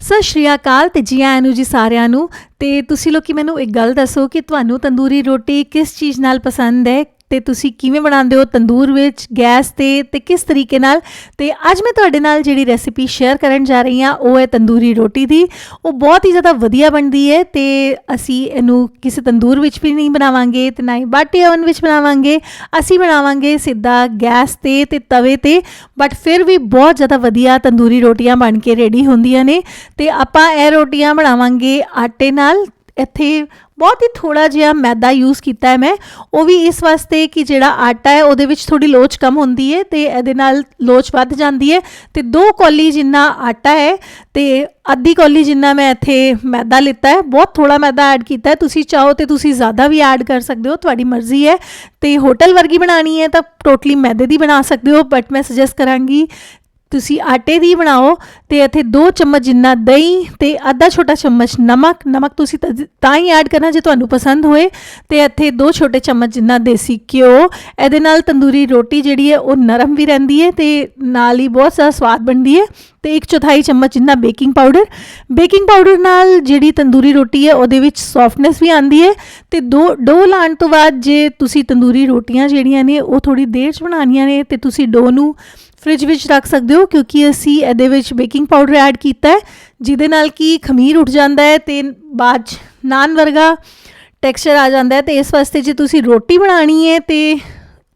ਸਤਿ ਸ਼੍ਰੀ ਅਕਾਲ ਤੇ ਜੀ ਆਇਆਂ ਨੂੰ ਜੀ ਸਾਰਿਆਂ ਨੂੰ। ਤੇ ਤੁਸੀਂ ਲੋਕੀ ਮੈਨੂੰ ਇੱਕ ਗੱਲ ਦੱਸੋ ਕਿ ਤੁਹਾਨੂੰ ਤੰਦੂਰੀ ਰੋਟੀ ਕਿਸ ਚੀਜ਼ ਨਾਲ ਪਸੰਦ ਹੈ? ਤੇ ਤੁਸੀਂ ਕਿਵੇਂ ਬਣਾਉਂਦੇ ਹੋ? ਤੰਦੂਰ ਵਿੱਚ, ਗੈਸ ਤੇ ਤੇ ਕਿਸ ਤਰੀਕੇ ਨਾਲ? ਤੇ ਅੱਜ ਮੈਂ ਤੁਹਾਡੇ ਨਾਲ ਜਿਹੜੀ ਰੈਸਿਪੀ ਸ਼ੇਅਰ ਕਰਨ ਜਾ ਰਹੀ ਹਾਂ, ਉਹ ਹੈ ਤੰਦੂਰੀ ਰੋਟੀ ਦੀ। ਉਹ ਬਹੁਤ ਹੀ ਜ਼ਿਆਦਾ ਵਧੀਆ ਬਣਦੀ ਹੈ ਤੇ ਅਸੀਂ ਇਹਨੂੰ ਕਿਸੇ ਤੰਦੂਰ ਵਿੱਚ ਵੀ ਨਹੀਂ ਬਣਾਵਾਂਗੇ ਤੇ ਨਾ ਹੀ ਬਾਟੀ ਓਵਨ ਵਿੱਚ ਬਣਾਵਾਂਗੇ। ਅਸੀਂ ਬਣਾਵਾਂਗੇ ਸਿੱਧਾ ਗੈਸ ਤੇ ਤੇ ਤਵੇ ਤੇ ਬਟ ਫਿਰ ਵੀ ਬਹੁਤ ਜ਼ਿਆਦਾ ਵਧੀਆ ਤੰਦੂਰੀ ਰੋਟੀਆਂ ਬਣ ਕੇ ਰੈਡੀ ਹੁੰਦੀਆਂ ਨੇ। ਤੇ ਆਪਾਂ ਇਹ ਰੋਟੀਆਂ ਬਣਾਵਾਂਗੇ ਆਟੇ ਨਾਲ ਇੱਥੇ ਬਹੁਤ ਹੀ ਥੋੜਾ ਜਿਹਾ ਮੈਦਾ ਯੂਜ਼ ਕੀਤਾ ਹੈ ਮੈਂ। ਉਹ ਵੀ ਇਸ ਵਾਸਤੇ ਕਿ ਜਿਹੜਾ ਆਟਾ ਹੈ, ਉਹਦੇ ਵਿੱਚ ਥੋੜੀ ਲੋਚ ਕਮ ਹੁੰਦੀ ਹੈ ਤੇ ਇਹਦੇ ਨਾਲ ਲੋਚ ਵੱਧ ਜਾਂਦੀ ਹੈ ਤੇ ਦੋ ਕੌਲੀ ਜਿੰਨਾ ਆਟਾ ਹੈ ਤੇ ਅੱਧੀ ਕੌਲੀ ਜਿੰਨਾ ਮੈਂ ਇੱਥੇ ਮੈਦਾ ਲਿੱਤਾ ਹੈ, ਬਹੁਤ ਥੋੜਾ ਮੈਦਾ ਐਡ ਕੀਤਾ ਹੈ। ਤੁਸੀਂ ਚਾਹੋ ਤੇ ਤੁਸੀਂ ਜ਼ਿਆਦਾ ਵੀ ਐਡ ਕਰ ਸਕਦੇ ਹੋ, ਤੁਹਾਡੀ ਮਰਜ਼ੀ ਹੈ ਤੇ ਹੋਟਲ ਵਰਗੀ ਬਣਾਣੀ ਹੈ ਤਾਂ ਟੋਟਲੀ ਮੈਦੇ ਦੀ ਬਣਾ ਸਕਦੇ ਹੋ ਬਟ ਮੈਂ ਸੁਜੈਸਟ ਕਰਾਂਗੀ ਤੁਸੀਂ ਆਟੇ ਦੀ ਬਣਾਓ ਤੇ ਇੱਥੇ 2 ਚਮਚ ਜਿੰਨਾ ਦਹੀਂ ਤੇ ਅੱਧਾ ਛੋਟਾ ਚਮਚ ਨਮਕ ਨਮਕ ਤੁਸੀਂ ਤਾਂ- ਹੀ ਐਡ ਕਰਨਾ ਜੇ ਤੁਹਾਨੂੰ ਪਸੰਦ ਹੋਏ ਤੇ ਇੱਥੇ 2 ਛੋਟੇ ਚਮਚ ਜਿੰਨਾ ਦੇਸੀ ਘਿਓ, ਇਹਦੇ ਨਾਲ ਤੰਦੂਰੀ ਰੋਟੀ ਜਿਹੜੀ ਹੈ ਉਹ ਨਰਮ ਵੀ ਰਹਿੰਦੀ ਹੈ ਤੇ ਨਾਲ ਹੀ ਬਹੁਤ ਜ਼ਿਆਦਾ ਸਵਾਦ ਬਣਦੀ ਹੈ ਤੇ 1 ਚੌਥਾਈ ਚਮਚ ਜਿੰਨਾ ਬੇਕਿੰਗ ਪਾਊਡਰ। ਬੇਕਿੰਗ ਪਾਊਡਰ ਨਾਲ ਜਿਹੜੀ ਤੰਦੂਰੀ ਰੋਟੀ ਹੈ ਉਹਦੇ ਵਿੱਚ ਸੌਫਟਨੈਸ ਵੀ ਆਂਦੀ ਹੈ ਤੇ ਦੋ, ਡੋ ਲਾਣ ਤੋਂ ਬਾਅਦ ਜੇ ਤੁਸੀਂ ਤੰਦੂਰੀ ਰੋਟੀਆਂ ਜਿਹੜੀਆਂ ਨੇ ਉਹ ਥੋੜੀ ਦੇਰ ਚ ਬਣਾਉਣੀਆਂ ਨੇ ਤੇ ਤੁਸੀਂ ਡੋ ਨੂੰ ਫ੍ਰਿਜ ਵਿੱਚ ਰੱਖ ਸਕਦੇ ਹੋ, ਕਿਉਂਕਿ ਅਸੀਂ ਇਹਦੇ ਵਿੱਚ ਬੇਕਿੰਗ ਪਾਊਡਰ ਐਡ ਕੀਤਾ ਹੈ, ਜਿਹਦੇ ਨਾਲ ਕਿ ਖਮੀਰ ਉੱਠ ਜਾਂਦਾ ਹੈ ਤੇ ਬਾਅਦ 'ਚ ਨਾਨ ਵਰਗਾ ਟੈਕਸਚਰ ਆ ਜਾਂਦਾ ਹੈ ਤੇ ਇਸ ਵਾਸਤੇ ਜੇ ਤੁਸੀਂ ਰੋਟੀ ਬਣਾਣੀ ਹੈ ਤੇ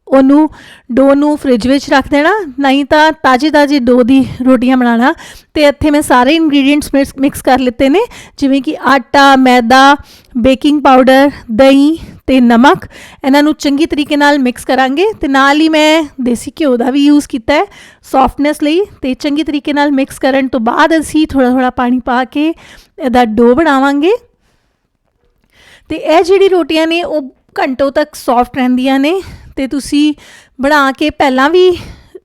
ਉਹਨੂੰ ਡੋ ਨੂੰ ਫ੍ਰਿਜ ਵਿੱਚ ਰੱਖ ਦੇਣਾ, ਨਹੀਂ ਤਾਂ ਤਾਜ਼ੇ ਤਾਜ਼ੇ ਡੋ ਦੀ ਰੋਟੀਆਂ ਬਣਾਉਣਾ। ਤੇ ਇੱਥੇ ਮੈਂ ਸਾਰੇ ਇੰਗਰੀਡੀਅੰਟਸ ਮਿਕਸ ਕਰ ਲਿੱਤੇ ਨੇ, ਜਿਵੇਂ ਕਿ ਆਟਾ, ਮੈਦਾ, ਬੇਕਿੰਗ ਪਾਊਡਰ, ਦਹੀਂ ਤੇ ਨਮਕ। ਇਹਨਾਂ ਨੂੰ ਚੰਗੀ ਤਰੀਕੇ ਨਾਲ ਮਿਕਸ ਕਰਾਂਗੇ ਤੇ ਨਾਲ ਹੀ ਮੈਂ ਦੇਸੀ ਘਿਓ ਦਾ ਵੀ ਯੂਜ਼ ਕੀਤਾ ਹੈ ਸੌਫਟਨੈਸ ਲਈ ਤੇ ਚੰਗੀ ਤਰੀਕੇ ਨਾਲ ਮਿਕਸ ਕਰਨ ਤੋਂ ਬਾਅਦ ਅਸੀਂ ਥੋੜਾ ਥੋੜਾ ਪਾਣੀ ਪਾ ਕੇ ਇਹਦਾ ਡੋ ਬਣਾਵਾਂਗੇ। ਤੇ ਇਹ ਜਿਹੜੀ ਰੋਟੀਆਂ ਨੇ ਉਹ ਘੰਟੋਂ ਤੱਕ ਸੌਫਟ ਰਹਿੰਦੀਆਂ ਨੇ ਤੇ ਤੁਸੀਂ ਬਣਾ ਕੇ ਪਹਿਲਾਂ ਵੀ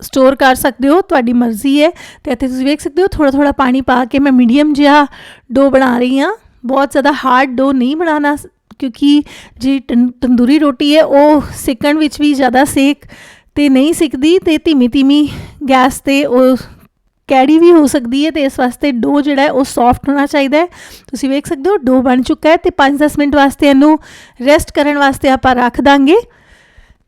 ਸਟੋਰ ਕਰ ਸਕਦੇ ਹੋ, ਤੁਹਾਡੀ ਮਰਜ਼ੀ ਹੈ ਤੇ ਇੱਥੇ ਤੁਸੀਂ ਵੇਖ ਸਕਦੇ ਹੋ ਥੋੜਾ ਥੋੜਾ ਪਾਣੀ ਪਾ ਕੇ ਮੈਂ ਮੀਡੀਅਮ ਜਿਹਾ ਡੋ ਬਣਾ ਰਹੀ ਹਾਂ। ਬਹੁਤ ਜ਼ਿਆਦਾ ਹਾਰਡ ਡੋ ਨਹੀਂ ਬਣਾਉਣਾ ਕਿਉਂਕਿ ਜੀ ਤੰ- ਤੰਦੂਰੀ ਰੋਟੀ ਹੈ, ਉਹ ਸਿੱਕਣ ਵਿੱਚ ਵੀ ਜ਼ਿਆਦਾ ਸੇਕ ਤੇ ਨਹੀਂ ਸਿੱਕਦੀ ਤੇ ਧੀਮੀ ਧੀਮੀ ਗੈਸ ਤੇ ਉਹ ਕੈੜੀ ਵੀ ਹੋ ਸਕਦੀ ਹੈ ਤੇ ਇਸ ਵਾਸਤੇ ਡੋ ਜਿਹੜਾ ਹੈ, ਉਹ ਸੌਫਟ ਹੋਣਾ ਚਾਹੀਦਾ ਹੈ। ਤੁਸੀਂ ਵੇਖ ਸਕਦੇ ਹੋ, ਡੋ ਬਣ ਚੁੱਕਾ ਹੈ ਤੇ 5-10 ਮਿੰਟ ਵਾਸਤੇ ਇਹਨੂੰ ਰੈਸਟ ਕਰਨ ਵਾਸਤੇ ਆਪਾਂ ਰੱਖ ਦਾਂਗੇ।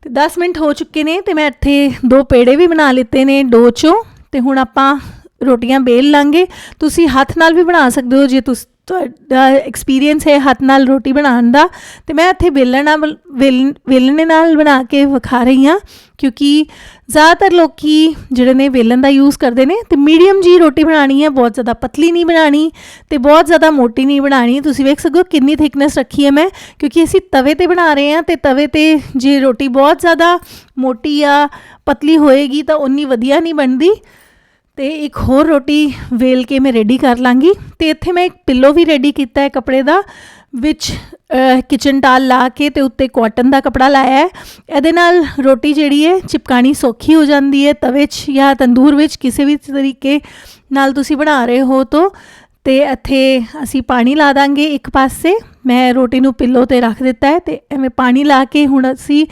ਤੇ 10 ਮਿੰਟ ਹੋ ਚੁੱਕੇ ਨੇ ਤੇ ਮੈਂ ਇੱਥੇ ਦੋ ਪੇੜੇ ਵੀ ਬਣਾ ਲਿੱਤੇ ਨੇ ਡੋ ਚੋਂ ਤੇ ਹੁਣ ਆਪਾਂ ਰੋਟੀਆਂ ਬੇਲ ਲਾਂਗੇ। ਤੁਸੀਂ ਹੱਥ ਨਾਲ ਵੀ ਬਣਾ ਸਕਦੇ ਹੋ ਜੇ ਤੁਸੀਂ ਤੁਹਾਡਾ ਐਕਸਪੀਰੀਅੰਸ ਹੈ ਹੱਥ ਨਾਲ ਰੋਟੀ ਬਣਾਉਣ ਦਾ, ਤੇ ਮੈਂ ਇੱਥੇ ਵੇਲਣ ਨਾਲ ਵੇਲ- ਵੇਲਣੇ ਨਾਲ ਬਣਾ ਕੇ ਵਿਖਾ ਰਹੀ ਹਾਂ, ਕਿਉਂਕਿ ਜ਼ਿਆਦਾਤਰ ਲੋਕੀ ਜਿਹੜੇ ਨੇ ਵੇਲਣ ਦਾ ਯੂਜ਼ ਕਰਦੇ ਨੇ, ਤੇ ਮੀਡੀਅਮ ਜੀ ਰੋਟੀ ਬਣਾਣੀ ਹੈ, ਬਹੁਤ ਜ਼ਿਆਦਾ ਪਤਲੀ ਨਹੀਂ ਬਣਾਣੀ ਤੇ ਬਹੁਤ ਜ਼ਿਆਦਾ ਮੋਟੀ ਨਹੀਂ ਬਣਾਣੀ ਤੁਸੀਂ ਵੇਖ ਸਕਦੇ ਹੋ ਕਿੰਨੀ ਥਿਕਨੈਸ ਰੱਖੀ ਹੈ ਮੈਂ, ਕਿਉਂਕਿ ਅਸੀਂ ਤਵੇ ਤੇ ਬਣਾ ਰਹੇ ਹਾਂ, ਤੇ ਤਵੇ ਤੇ ਜੇ ਰੋਟੀ ਬਹੁਤ ਜ਼ਿਆਦਾ ਮੋਟੀ ਆ, ਪਤਲੀ ਹੋਏਗੀ ਤਾਂ ਉਨੀ ਵਧੀਆ ਨਹੀਂ ਬਣਦੀ। ਤੇ ਇੱਕ ਹੋਰ ਰੋਟੀ ਵੇਲ ਕੇ ਮੈਂ ਰੈਡੀ ਕਰ ਲਾਂਗੀ ਤੇ ਇੱਥੇ ਮੈਂ ਇੱਕ ਪਿੱਲੋ ਵੀ ਰੈਡੀ ਕੀਤਾ ਹੈ ਕੱਪੜੇ ਦਾ, ਵਿੱਚ ਕਿਚਨ ਟਾਲ ਲਾ ਕੇ ਤੇ ਉੱਤੇ ਕਾਟਨ ਦਾ ਕਪੜਾ ਲਾਇਆ ਹੈ। ਇਹਦੇ ਨਾਲ ਰੋਟੀ ਜਿਹੜੀ ਹੈ ਚਿਪਕਾਣੀ ਸੌਖੀ ਹੋ ਜਾਂਦੀ ਹੈ ਤਵੇ 'ਚ ਜਾਂ ਤੰਦੂਰ ਵਿੱਚ ਕਿਸੇ ਵੀ ਤਰੀਕੇ ਨਾਲ ਤੁਸੀਂ ਬਣਾ ਰਹੇ ਹੋ ਤਾਂ। ਤੇ ਇੱਥੇ ਅਸੀਂ ਪਾਣੀ ਲਾ ਦਾਂਗੇ ਇੱਕ ਪਾਸੇ, ਮੈਂ ਰੋਟੀ ਨੂੰ ਪਿੱਲੋ ਤੇ ਰੱਖ ਦਿੱਤਾ ਹੈ ਤੇ ਐਵੇਂ ਪਾਣੀ ਲਾ ਕੇ ਹੁਣ ਅਸੀਂ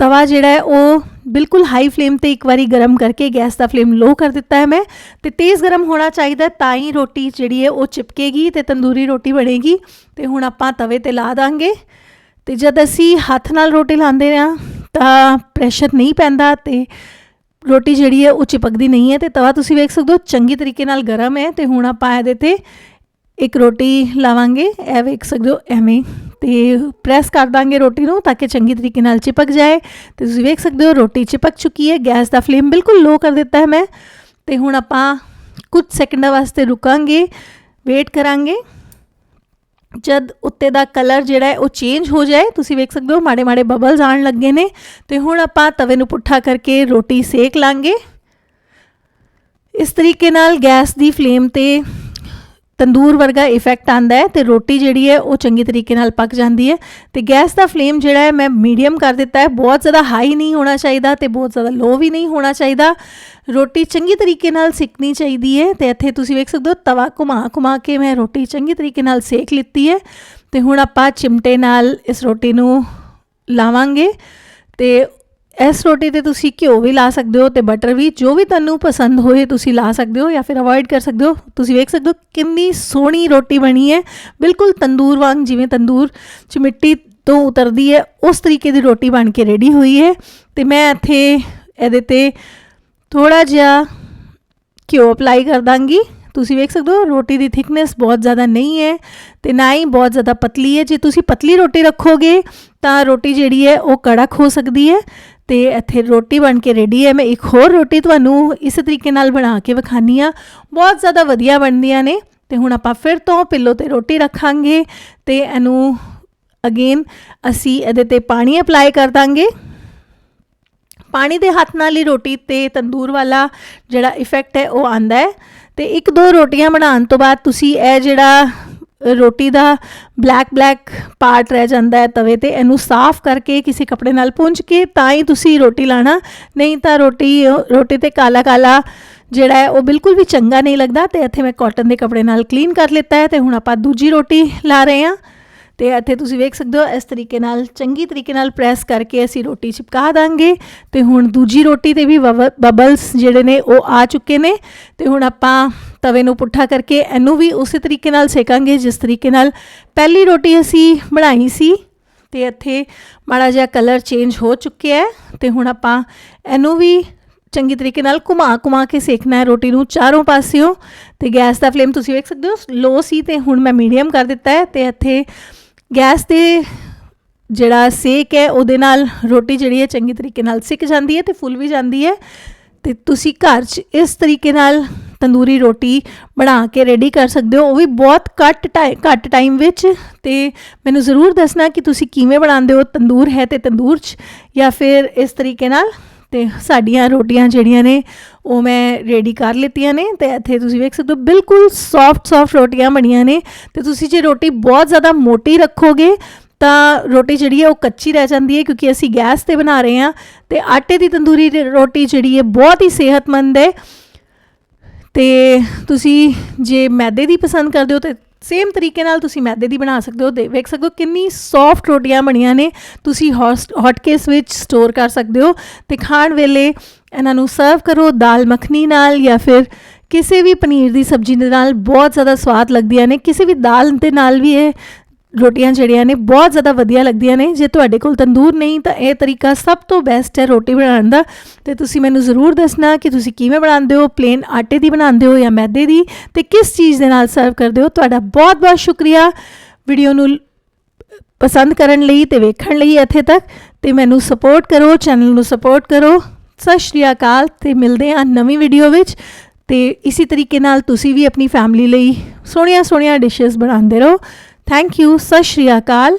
ਤਵਾ ਜਿਹੜਾ ਹੈ ਉਹ ਬਿਲਕੁਲ ਹਾਈ ਫਲੇਮ ਤੇ ਇੱਕ ਵਾਰੀ ਗਰਮ ਕਰਕੇ ਗੈਸ ਦਾ ਫਲੇਮ ਲੋ ਕਰ ਦਿੱਤਾ ਹੈ ਮੈਂ ਤੇ ਤੇਜ਼ ਗਰਮ ਹੋਣਾ ਚਾਹੀਦਾ ਤਾਂ ਹੀ ਰੋਟੀ ਜਿਹੜੀ ਹੈ ਉਹ ਚਿਪਕੇਗੀ ਤੇ ਤੰਦੂਰੀ ਰੋਟੀ ਬਣੇਗੀ ਤੇ ਹੁਣ ਆਪਾਂ ਤਵੇ ਤੇ ਲਾ ਦਾਂਗੇ ਤੇ ਜਦ ਅਸੀਂ ਹੱਥ ਨਾਲ ਰੋਟੀ ਲਾਉਂਦੇ ਹਾਂ ਤਾਂ ਪ੍ਰੈਸ਼ਰ ਨਹੀਂ ਪੈਂਦਾ ਤੇ ਰੋਟੀ ਜਿਹੜੀ ਹੈ ਉਹ ਚਿਪਕਦੀ ਨਹੀਂ ਹੈ ਤੇ ਤਵਾ ਤੁਸੀਂ ਵੇਖ ਸਕਦੇ ਹੋ ਚੰਗੀ ਤਰੀਕੇ ਨਾਲ ਗਰਮ ਹੈ ਤੇ ਹੁਣ ਆਪਾਂ ਇਹਦੇ ਤੇ ਇੱਕ ਰੋਟੀ ਲਾਵਾਂਗੇ, ਇਹ ਵੇਖ ਸਕਦੇ ਹੋ ਐਵੇਂ ਤੇ ਪ੍ਰੈਸ ਕਰ ਦਾਂਗੇ ਰੋਟੀ ਨੂੰ ਤਾਂ ਕਿ ਚੰਗੀ ਤਰੀਕੇ ਨਾਲ ਚਿਪਕ ਜਾਏ। ਤੇ ਤੁਸੀਂ ਵੇਖ ਸਕਦੇ ਹੋ ਰੋਟੀ ਚਿਪਕ ਚੁੱਕੀ ਹੈ, ਗੈਸ ਦਾ ਫਲੇਮ ਬਿਲਕੁਲ ਲੋ ਕਰ ਦਿੱਤਾ ਹੈ ਮੈਂ। ਤੇ ਹੁਣ ਆਪਾਂ ਕੁਝ ਸੈਕਿੰਡਾਂ ਵਾਸਤੇ ਰੁਕਾਂਗੇ, ਵੇਟ ਕਰਾਂਗੇ। ਜਦ ਉੱਤੇ ਦਾ ਕਲਰ ਜਿਹੜਾ ਹੈ, ਉਹ ਚੇਂਜ ਹੋ ਜਾਏ, ਤੁਸੀਂ ਵੇਖ ਸਕਦੇ ਹੋ ਮਾੜੇ ਮਾੜੇ ਬਬਲਸ ਆਣ ਲੱਗੇ ਨੇ। ਤੇ ਹੁਣ ਆਪਾਂ ਤਵੇ ਨੂੰ ਪੁੱਠਾ ਕਰਕੇ ਰੋਟੀ ਸੇਕ ਲਾਂਗੇ। ਇਸ ਤਰੀਕੇ ਨਾਲ ਗੈਸ ਦੀ ਫਲੇਮ ਤੇ ਤੰਦੂਰ ਵਰਗਾ ਇਫੈਕਟ ਆਂਦਾ ਹੈ ਤੇ ਰੋਟੀ ਜਿਹੜੀ ਹੈ ਉਹ ਚੰਗੀ ਤਰੀਕੇ ਨਾਲ ਪੱਕ ਜਾਂਦੀ ਹੈ ਤੇ ਗੈਸ ਦਾ ਫਲੇਮ ਜਿਹੜਾ ਹੈ, ਮੈਂ ਮੀਡੀਅਮ ਕਰ ਦਿੱਤਾ ਹੈ। ਬਹੁਤ ਜ਼ਿਆਦਾ ਹਾਈ ਨਹੀਂ ਹੋਣਾ ਚਾਹੀਦਾ ਤੇ ਬਹੁਤ ਜ਼ਿਆਦਾ ਲੋ ਵੀ ਨਹੀਂ ਹੋਣਾ ਚਾਹੀਦਾ। ਰੋਟੀ ਚੰਗੀ ਤਰੀਕੇ ਨਾਲ ਸਿੱਕਣੀ ਚਾਹੀਦੀ ਹੈ ਤੇ ਇੱਥੇ ਤੁਸੀਂ ਵੇਖ ਸਕਦੇ ਹੋ ਤਵਾ ਘੁਮਾ ਘੁਮਾ ਕੇ ਮੈਂ ਰੋਟੀ ਚੰਗੀ ਤਰੀਕੇ ਨਾਲ ਸੇਕ ਲਿੱਤੀ ਹੈ। ਤੇ ਹੁਣ ਆਪਾਂ ਚਿਮਟੇ ਨਾਲ ਇਸ ਰੋਟੀ ਨੂੰ ਲਾਵਾਂਗੇ ਤੇ ਇਸ ਰੋਟੀ ਤੇ ਤੁਸੀਂ ਘਿਓ ਵੀ ਲਾ ਸਕਦੇ ਹੋ ਤੇ ਬਟਰ ਵੀ, ਜੋ ਵੀ ਤੁਹਾਨੂੰ ਪਸੰਦ ਹੋਏ ਤੁਸੀਂ ਲਾ ਸਕਦੇ ਹੋ ਜਾਂ ਫਿਰ ਅਵੋਇਡ ਕਰ ਸਕਦੇ ਹੋ, ਤੁਸੀਂ ਵੇਖ ਸਕਦੇ ਹੋ ਕਿੰਨੀ ਸੋਹਣੀ ਰੋਟੀ ਬਣੀ ਹੈ। ਬਿਲਕੁਲ ਤੰਦੂਰ ਵਾਂਗ, ਜਿਵੇਂ ਤੰਦੂਰ 'ਚ ਮਿੱਟੀ ਤੋਂ ਉਤਰਦੀ ਹੈ, ਉਸ ਤਰੀਕੇ ਦੀ ਰੋਟੀ ਬਣ ਕੇ ਰੈਡੀ ਹੋਈ ਹੈ। ਤੇ ਮੈਂ ਇੱਥੇ ਇਹਦੇ ਤੇ ਥੋੜਾ ਜਿਹਾ ਘਿਓ ਅਪਲਾਈ ਕਰ ਦਾਂਗੀ। ਤੁਸੀਂ ਵੇਖ ਸਕਦੇ ਹੋ ਰੋਟੀ ਦੀ ਥਿਕਨੈਸ ਬਹੁਤ ਜ਼ਿਆਦਾ ਨਹੀਂ ਹੈ ਤੇ ਨਾ ਹੀ ਬਹੁਤ ਜ਼ਿਆਦਾ ਪਤਲੀ ਹੈ। ਜੇ ਤੁਸੀਂ ਪਤਲੀ ਰੋਟੀ ਰੱਖੋਗੇ ਤਾਂ ਰੋਟੀ ਜਿਹੜੀ ਹੈ ਉਹ ਕੜਕ ਹੋ ਸਕਦੀ ਹੈ। ਤੇ ਇੱਥੇ ਰੋਟੀ ਬਣ ਕੇ ਰੈਡੀ ਹੈ। ਮੈਂ ਇੱਕ ਹੋਰ ਰੋਟੀ ਤੁਹਾਨੂੰ ਇਸ ਤਰੀਕੇ ਨਾਲ ਬਣਾ ਕੇ ਵਿਖਾਨੀ ਆ ਬਹੁਤ ਜ਼ਿਆਦਾ ਵਧੀਆ ਬਣਦੀਆਂ ਨੇ ਤੇ ਹੁਣ ਆਪਾਂ ਫਿਰ ਤੋਂ ਪਿੱਲੋ ਤੇ ਰੋਟੀ ਰੱਖਾਂਗੇ ਤੇ ਇਹਨੂੰ ਅਗੇਨ ਅਸੀਂ ਇਹਦੇ ਤੇ ਪਾਣੀ ਅਪਲਾਈ ਕਰ ਦਾਂਗੇ। ਪਾਣੀ ਦੇ ਹੱਥ ਨਾਲ ਹੀ ਰੋਟੀ ਤੇ ਤੰਦੂਰ ਵਾਲਾ ਜਿਹੜਾ ਇਫੈਕਟ ਹੈ ਉਹ ਆਂਦਾ ਹੈ। ਤੇ ਇੱਕ ਦੋ ਰੋਟੀਆਂ ਬਣਾਉਣ ਤੋਂ ਬਾਅਦ ਤੁਸੀਂ ਇਹ ਜਿਹੜਾ ਰੋਟੀ ਦਾ ਬਲੈਕ ਬਲੈਕ ਪਾਰਟ ਰਹਿ ਜਾਂਦਾ ਹੈ ਤਵੇ ਤੇ, ਇਹਨੂੰ ਸਾਫ਼ ਕਰਕੇ ਕਿਸੇ ਕੱਪੜੇ ਨਾਲ ਪੂੰਝ ਕੇ ਤਾਂ ਹੀ ਤੁਸੀਂ ਰੋਟੀ ਲਾਣਾ, ਨਹੀਂ ਤਾਂ ਰੋਟੀ ਰੋਟੀ ਤੇ ਕਾਲਾ ਕਾਲਾ ਜਿਹੜਾ ਹੈ ਉਹ ਬਿਲਕੁਲ ਵੀ ਚੰਗਾ ਨਹੀਂ ਲੱਗਦਾ ਤੇ ਇੱਥੇ ਮੈਂ ਕਾਟਨ ਦੇ ਕੱਪੜੇ ਨਾਲ ਕਲੀਨ ਕਰ ਲਿੱਤਾ ਹੈ ਤੇ ਹੁਣ ਆਪਾਂ ਦੂਜੀ ਰੋਟੀ ਲਾ ਰਹੇ ਹਾਂ ਤੇ ਇੱਥੇ ਤੁਸੀਂ ਵੇਖ ਸਕਦੇ ਹੋ ਇਸ ਤਰੀਕੇ ਨਾਲ, ਚੰਗੀ ਤਰੀਕੇ ਨਾਲ ਪ੍ਰੈਸ ਕਰਕੇ ਅਸੀਂ ਰੋਟੀ ਚਿਪਕਾ ਦਾਂਗੇ ਤੇ ਹੁਣ ਦੂਜੀ ਰੋਟੀ ਤੇ ਵੀ ਬਬਲਸ ਜਿਹੜੇ ਨੇ ਉਹ ਆ ਚੁੱਕੇ ਨੇ ਤੇ ਹੁਣ ਆਪਾਂ ਤਵੇ ਨੂੰ ਪੁੱਠਾ ਕਰਕੇ ਇਹਨੂੰ ਵੀ ਉਸੇ ਤਰੀਕੇ ਨਾਲ ਸੇਕਾਂਗੇ, ਜਿਸ ਤਰੀਕੇ ਨਾਲ ਪਹਿਲੀ ਰੋਟੀ ਅਸੀਂ ਬਣਾਈ ਸੀ ਤੇ ਇੱਥੇ ਮਾੜਾ ਜਿਹਾ ਕਲਰ ਚੇਂਜ ਹੋ ਚੁੱਕਿਆ ਹੈ ਤੇ ਹੁਣ ਆਪਾਂ ਇਹਨੂੰ ਵੀ ਚੰਗੀ ਤਰੀਕੇ ਨਾਲ ਘੁਮਾ ਘੁਮਾ ਕੇ ਸੇਕਣਾ ਹੈ ਰੋਟੀ ਨੂੰ ਚਾਰੋਂ ਪਾਸਿਓਂ ਤੇ ਗੈਸ ਦਾ ਫਲੇਮ ਤੁਸੀਂ ਵੇਖ ਸਕਦੇ ਹੋ, ਲੋ ਸੀ ਤੇ ਹੁਣ ਮੈਂ ਮੀਡੀਅਮ ਕਰ ਦਿੱਤਾ ਹੈ ਤੇ ਇੱਥੇ ਗੈਸ ਤੇ ਜਿਹੜਾ ਸੇਕ ਹੈ ਉਹਦੇ ਨਾਲ ਰੋਟੀ ਜਿਹੜੀ ਹੈ ਚੰਗੀ ਤਰੀਕੇ ਨਾਲ ਸਿੱਕ ਜਾਂਦੀ ਹੈ ਤੇ ਫੁੱਲ ਵੀ ਜਾਂਦੀ ਹੈ ਤੇ ਤੁਸੀਂ ਘਰ 'ਚ ਇਸ ਤਰੀਕੇ ਨਾਲ ਤੰਦੂਰੀ ਰੋਟੀ ਬਣਾ ਕੇ ਰੈਡੀ ਕਰ ਸਕਦੇ ਹੋ। ਉਹ ਵੀ ਬਹੁਤ ਘੱਟ ਟਾਈਮ ਘੱਟ ਟਾਈਮ ਵਿੱਚ। ਤੇ ਮੈਨੂੰ ਜ਼ਰੂਰ ਦੱਸਣਾ ਕਿ ਤੁਸੀਂ ਕਿਵੇਂ ਬਣਾਉਂਦੇ ਹੋ, ਤੰਦੂਰ ਹੈ ਤੇ ਤੰਦੂਰ 'ਚ, ਜਾਂ ਫਿਰ ਇਸ ਤਰੀਕੇ ਨਾਲ। ਤੇ ਸਾਡੀਆਂ ਰੋਟੀਆਂ ਜਿਹੜੀਆਂ ਨੇ, ਉਹ ਮੈਂ ਰੈਡੀ ਕਰ ਲਿੱਤੀਆਂ ਨੇ। ਤੇ ਇੱਥੇ ਤੁਸੀਂ ਵੇਖ ਸਕਦੇ ਹੋ, ਬਿਲਕੁਲ ਸੌਫਟ ਸੌਫਟ ਰੋਟੀਆਂ ਬਣੀਆਂ ਨੇ। ਤੇ ਤੁਸੀਂ ਜੇ ਰੋਟੀ ਬਹੁਤ ਜ਼ਿਆਦਾ ਮੋਟੀ ਰੱਖੋਗੇ, ਤਾਂ ਰੋਟੀ ਜਿਹੜੀ ਹੈ ਉਹ ਕੱਚੀ ਰਹਿ ਜਾਂਦੀ ਹੈ, ਕਿਉਂਕਿ ਅਸੀਂ ਗੈਸ ਤੇ ਬਣਾ ਰਹੇ ਹਾਂ। ਤੇ ਆਟੇ ਦੀ ਤੰਦੂਰੀ ਰੋਟੀ ਜਿਹੜੀ ਹੈ ਬਹੁਤ ਹੀ ਸਿਹਤਮੰਦ ਹੈ। ਤੇ ਤੁਸੀਂ ਜੇ ਮੈਦੇ ਦੀ ਪਸੰਦ ਕਰਦੇ ਹੋ ਤੇ ਸੇਮ ਤਰੀਕੇ ਨਾਲ ਤੁਸੀਂ ਮੈਦੇ ਦੀ ਬਣਾ ਸਕਦੇ ਹੋ ਦੇ ਵੇਖ ਸਕਦੇ ਹੋ ਕਿੰਨੀ ਸੌਫਟ ਰੋਟੀਆਂ ਬਣੀਆਂ ਨੇ, ਤੁਸੀਂ ਹੌਟ ਕੇਸ ਵਿੱਚ ਸਟੋਰ ਕਰ ਸਕਦੇ ਹੋ ਤੇ ਖਾਣ ਵੇਲੇ ਇਹਨਾਂ ਨੂੰ ਸਰਵ ਕਰੋ ਦਾਲ ਮੱਖਣੀ ਨਾਲ ਜਾਂ ਫਿਰ ਕਿਸੇ ਵੀ ਪਨੀਰ ਦੀ ਸਬਜ਼ੀ ਦੇ ਨਾਲ, ਬਹੁਤ ਜ਼ਿਆਦਾ ਸਵਾਦ ਲੱਗਦੀਆਂ ਨੇ, ਕਿਸੇ ਵੀ ਦਾਲ ਦੇ ਨਾਲ ਵੀ ਇਹ ਰੋਟੀਆਂ ਜਿਹੜੀਆਂ ਨੇ ਬਹੁਤ ਜ਼ਿਆਦਾ ਵਧੀਆ ਲੱਗਦੀਆਂ ਨੇ। ਜੇ ਤੁਹਾਡੇ ਕੋਲ ਤੰਦੂਰ ਨਹੀਂ, ਤਾਂ ਇਹ ਤਰੀਕਾ ਸਭ ਤੋਂ ਬੈਸਟ ਹੈ ਰੋਟੀ ਬਣਾਉਣ ਦਾ। ਤੇ ਤੁਸੀਂ ਮੈਨੂੰ ਜ਼ਰੂਰ ਦੱਸਣਾ ਕਿ ਤੁਸੀਂ ਕਿਵੇਂ ਬਣਾਉਂਦੇ ਹੋ ਪਲੇਨ ਆਟੇ ਦੀ ਬਣਾਉਂਦੇ ਹੋ ਜਾਂ ਮੈਦੇ ਦੀ ਤੇ ਕਿਸ ਚੀਜ਼ ਦੇ ਨਾਲ ਸਰਵ ਕਰਦੇ ਹੋ। ਤੁਹਾਡਾ ਬਹੁਤ ਬਹੁਤ ਸ਼ੁਕਰੀਆ ਵੀਡੀਓ ਨੂੰ ਪਸੰਦ ਕਰਨ ਲਈ ਤੇ ਵੇਖਣ ਲਈ ਇੱਥੇ ਤੱਕ। ਤੇ ਮੈਨੂੰ ਸਪੋਰਟ ਕਰੋ ਚੈਨਲ ਨੂੰ ਸਪੋਰਟ ਕਰੋ। ਸਤਿ ਸ਼੍ਰੀ ਅਕਾਲ ਤੇ ਮਿਲਦੇ ਹਾਂ ਨਵੀਂ ਵੀਡੀਓ ਵਿੱਚ। ਤੇ ਇਸੇ ਤਰੀਕੇ ਨਾਲ ਤੁਸੀਂ ਵੀ ਆਪਣੀ ਫੈਮਿਲੀ ਲਈ ਸੋਹਣੀਆਂ ਸੋਹਣੀਆਂ ਡਿਸ਼ਸ ਬਣਾਉਂਦੇ ਰਹੋ। ਥੈਂਕ ਯੂ ਸਤਿ ਸ਼੍ਰੀ ਅਕਾਲ